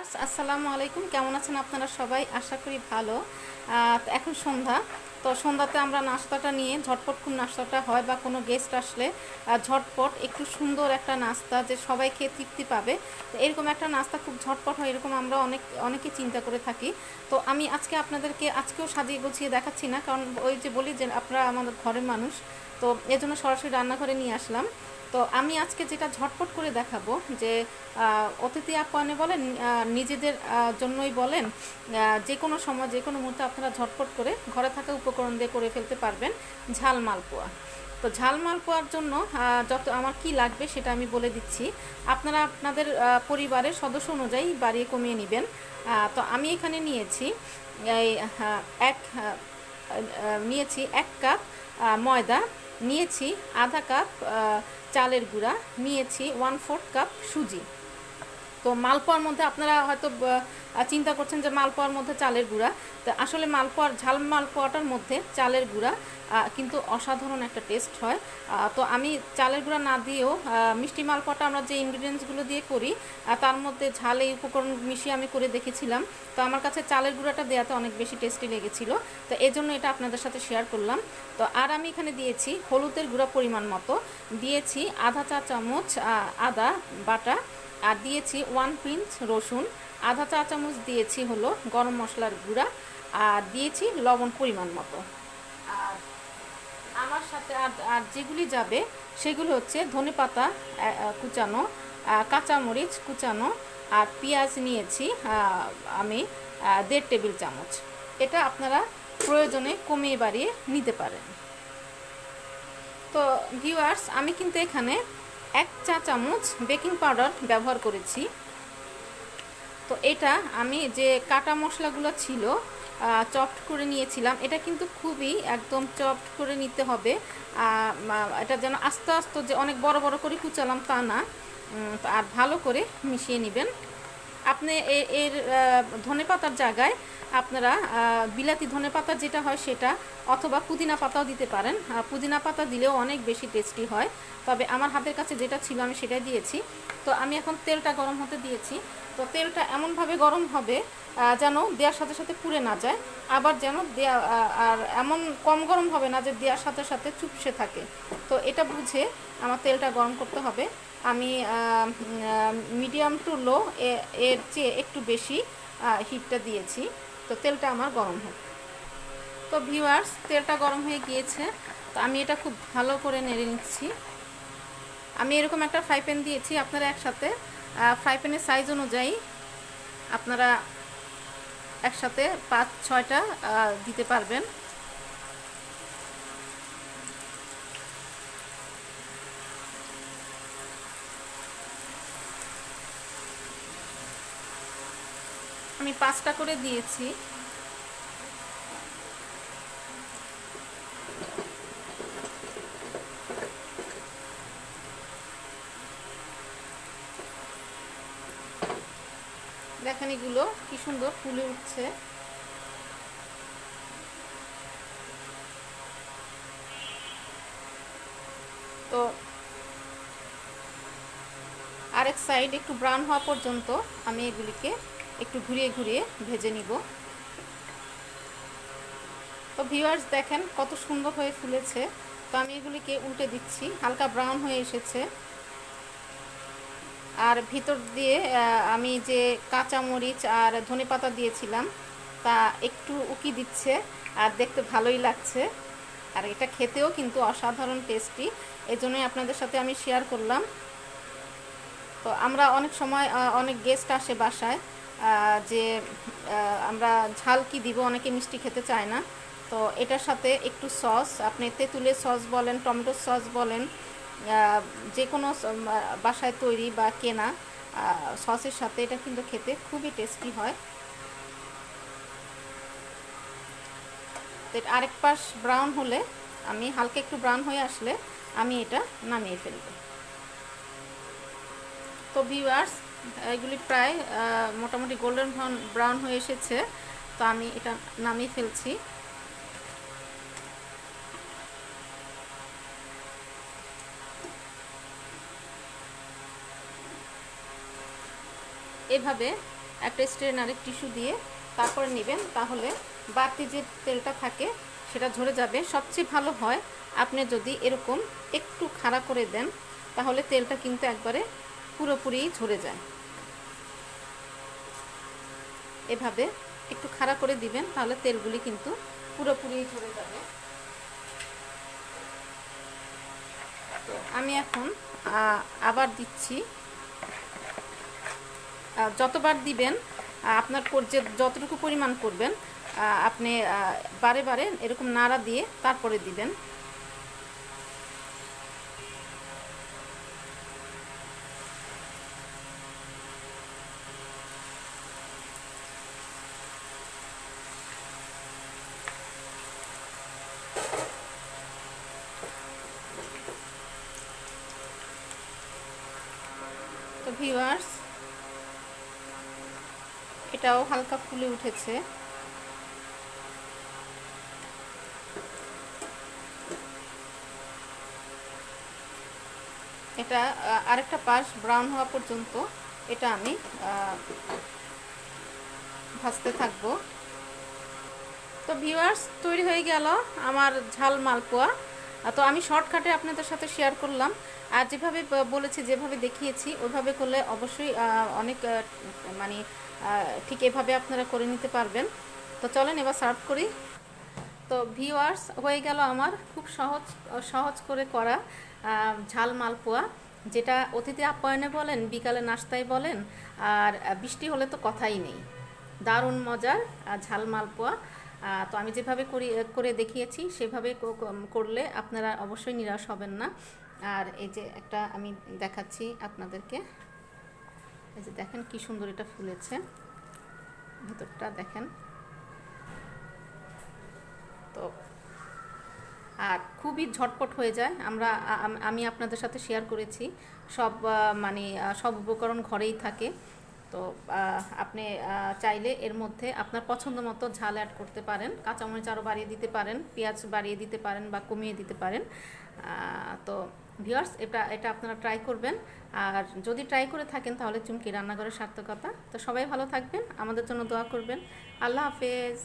আসসালামু আলাইকুম। কেমন আছেন আপনারা সবাই? আশা করি ভালো। এখন সন্ধ্যা। তো সন্ধ্যাতে আমরা নাস্তাটা নিয়ে ঝটপট খুব নাস্তাটা হয় বা কোনো গেস্ট আসলে ঝটপট একটু সুন্দর একটা নাস্তা যে সবাই খেয়ে তৃপ্তি পাবে। তো এরকম একটা নাস্তা খুব ঝটপট হয় এরকম আমরা অনেক, অনেকে চিন্তা করে থাকি। তো আমি আজকে আপনাদেরকে আজকেও সাজিয়ে গুছিয়ে দেখাচ্ছি না, কারণ ওই যে বলি যে আপনারা আমাদের ঘরের মানুষ। তো এজন্য সরাসরি রান্নাঘরে নিয়ে আসলাম। তো আমি আজকে যেটা ঝটপট করে দেখাবো যে অতিথি আপ্যায়নে বলেন নিজেদের জন্যই বলেন যে কোনো সময় যে কোনো মুহূর্তে আপনারা ঝটপট করে ঘরে থাকা উপকরণ দিয়ে করে ফেলতে পারবেন ঝাল মালপোয়া তো ঝাল মালপোয়ার জন্য যত আমার কি লাগবে সেটা আমি বলে দিচ্ছি। আপনারা আপনাদের পরিবারের সদস্য অনুযায়ী বাড়িয়ে কমিয়ে নেবেন। তো আমি এখানে নিয়েছি এই এক আহ, নিয়েছি এক কাপ ময়দা নিয়েছি আধা কাপ চালের গুঁড়া, নিয়েছি ওয়ান ফোর্থ কাপ সুজি। তো মালপোয়ার মধ্যে আপনারা হয়তো চিন্তা করছেন যে মালপোয়ার মধ্যে চালের গুঁড়া। তো আসলে মালপোয়ার ঝাল মালপোয়াটার মধ্যে চালের গুঁড়া কিন্তু অসাধারণ একটা টেস্ট হয়। তো আমি চালের গুঁড়া না দিয়েও মিষ্টি মালপোয়াটা আমরা যে ইনগ্রিডিয়েন্টসগুলো দিয়ে করি তার মধ্যে ঝাল এই উপকরণ মিশিয়ে আমি করে দেখেছিলাম। তো আমার কাছে চালের গুঁড়াটা দেওয়াতে অনেক বেশি টেস্টি লেগেছিল। তো এই জন্য এটা আপনাদের সাথে শেয়ার করলাম। তো আর আমি এখানে দিয়েছি হলুদের গুঁড়া পরিমাণ মতো। দিয়েছি আধা চা চামচ আদা বাটা। আর দিয়েছি ওয়ান পিঞ্চ রসুন। আধা চা চামচ দিয়েছি হলো গরম মশলার গুঁড়া। আর দিয়েছি লবণ পরিমাণ মতো। আর আমার সাথে আর আর যেগুলি যাবে, সেগুলো হচ্ছে ধনে পাতা কুচানো কাঁচামরিচ কুচানো, আর পেঁয়াজ নিয়েছি আমি দেড় টেবিল চামচ। এটা আপনারা প্রয়োজনে কমিয়ে বাড়িয়ে নিতে পারেন। তো ভিউয়ার্স, আমি কিন্তু এখানে এক চা চামচ বেকিং পাউডার ব্যবহার করেছি। তো এটা আমি যে কাটা মশলাগুলো ছিল চপড করে নিয়েছিলাম। এটা কিন্তু খুবই একদম চপড করে নিতে হবে। এটা যেন আস্তে আস্তে যে অনেক বড় বড় করে কুচালাম তা না। আর ভালো করে মিশিয়ে নেবেন। আপনি এর ধনে পাতার জায়গায় আপনারা বিলাতি ধনে পাতা যেটা হয় সেটা অথবা পুদিনা পাতাও দিতে পারেন। পুদিনা পাতা দিলেও অনেক বেশি টেস্টি হয়। তবে আমার হাতের কাছে যেটা ছিল আমি সেটাই দিয়েছি। তো আমি এখন তেলটা গরম হতে দিয়েছি। তো তেলটা এমনভাবে গরম হবে যেন দেওয়ার সাথে সাথে পুড়ে না যায়। আবার যেন দেয়া আর এমন কম গরম হবে না যে দেওয়ার সাথে সাথে চুপসে থাকে। তো এটা বুঝে আমার তেলটা গরম করতে হবে। আমি মিডিয়াম টু লো এর চেয়ে একটু বেশি হিটটা দিয়েছি। তো তেলটা আমার গরম হোক। তো ভিউয়ার্স, তেলটা গরম হয়ে গিয়েছে। তো আমি এটা খুব ভালো করে নেড়ে নিচ্ছি। আমি এরকম একটা ফ্রাই প্যান দিয়েছি আপনারা একসাথে। ফ্রাই প্যানের সাইজ অনুযায়ী আপনারা একসাথে পাঁচ ছয়টা দিতে পারবেন। আমি পাঁচটা করে দিয়েছি। দেখেন এগুলো কি সুন্দর ফুলে উঠছে। তো আরেক সাইড একটু ব্রাউন হওয়া পর্যন্ত আমি এগুলিকে একটু ঘুরিয়ে ঘুরিয়ে ভেজে নিব। তো ভিউয়ার্স দেখেন কত সুন্দর হয়ে ফুলেছে। তো আমি এগুলিকে উল্টে দিচ্ছি, হালকা ব্রাউন হয়ে এসেছে। আর ভিতর দিয়ে আমি যে কাঁচা মরিচ আর ধনে পাতা দিয়েছিলাম, তা একটু উকি দিচ্ছে আর দেখতে ভালোই লাগছে। আর এটা খেতেও কিন্তু অসাধারণ টেস্টি এই জন্যই আপনাদের সাথে আমি শেয়ার করলাম। তো আমরা অনেক সময় অনেক গেস্ট আসে বাসায়। যে আমরা ঝাল কি দিব, অনেকে মিষ্টি খেতে চায় না। তো এটার সাথে একটু সস, আপনি তেঁতুলের সস বলেন, টমেটোর সস বলেন যে কোনো বাসায় তৈরি বা কেনা সসের সাথে এটা কিন্তু খেতে খুবই টেস্টি হয়। আরেক পাশ ব্রাউন হলে, আমি হালকা একটু ব্রাউন হয়ে আসলে, আমি এটা নামিয়ে ফেলব। তো ভিউয়ার্স এগুলি প্রায় মোটামুটি গোল্ডেন ব্রাউন হয়ে এসেছে। তো আমি এটা নামিয়ে ফেলছি। এভাবে একটা স্ট্রেনারে টিস্যু দিয়ে তারপরে নেবেন। তাহলে বাড়তি যে তেলটা থাকে, সেটা ঝরে যাবে। সবচেয়ে ভালো হয়, আপনি যদি এরকম একটু খাড়া করে দেন, তাহলে তেলটা কিন্তু একবারে পুরোপুরি ঝরে যায়। এভাবে একটু খাড়া করে দিবেন, তাহলে তেলগুলি কিন্তু পুরোপুরি ঝরে যাবে। আমি এখন আবার দিচ্ছি। যতবার দিবেন আপনার যে যতটুকু পরিমাণ করবেন আপনি বারে বারে এরকম নাড়া দিয়ে তারপরে দিবেন। তো ভিউয়ার্স এটাও হালকা ফুলে উঠেছে। এটা আরেকটা পাশ ব্রাউন হওয়া পর্যন্ত, এটা আমি ভাজতে থাকব। তো ভিউয়ার্স তৈরি হয়ে গেল আমার ঝাল মালপোয়া তো আমি শর্টকাটে আপনাদের সাথে শেয়ার করলাম। আর যেভাবে বলেছি, যেভাবে দেখিয়েছি ওইভাবে করলে অবশ্যই অনেক মানে ঠিক এভাবে আপনারা করে নিতে পারবেন। তো চলেন এবার সার্ভ করি। তো ভিউয়ার্স হয়ে গেল আমার খুব সহজ সহজ করে করা ঝাল মালপোয়া, যেটা অতিথি আপ্যায়নে বলেন, বিকালে নাস্তায় বলেন, আর বৃষ্টি হলে তো কথাই নেই। দারুণ মজার ঝাল মালপোয়া। তো আমি যেভাবে করি, করে দেখিয়েছি, সেভাবে করলে আপনারা অবশ্যই নিরাশ হবেন না। আর এই যে একটা আমি দেখাচ্ছি আপনাদেরকে। এই যে দেখেন কি সুন্দর এটা ফুলেছে। ভেতরটা দেখেন। তো আর খুবই ঝটপট হয়ে যায়। আমরা আমি আপনাদের সাথে শেয়ার করেছি। সব মানে সব উপকরণ ঘরেই থাকে। তো আপনি চাইলে এর মধ্যে আপনার পছন্দ মতো ঝাল অ্যাড করতে পারেন, কাঁচামরিচ আরও বাড়িয়ে দিতে পারেন, পেঁয়াজ বাড়িয়ে দিতে পারেন বা কমিয়ে দিতে পারেন। তো ভিউয়ার্স এটা এটা আপনারা ট্রাই করবেন। আর যদি ট্রাই করে থাকেন, তাহলে চুমকি রান্নাঘরের সার্থকতা। তো সবাই ভালো থাকবেন, আমাদের জন্য দোয়া করবেন। আল্লাহ হাফেজ।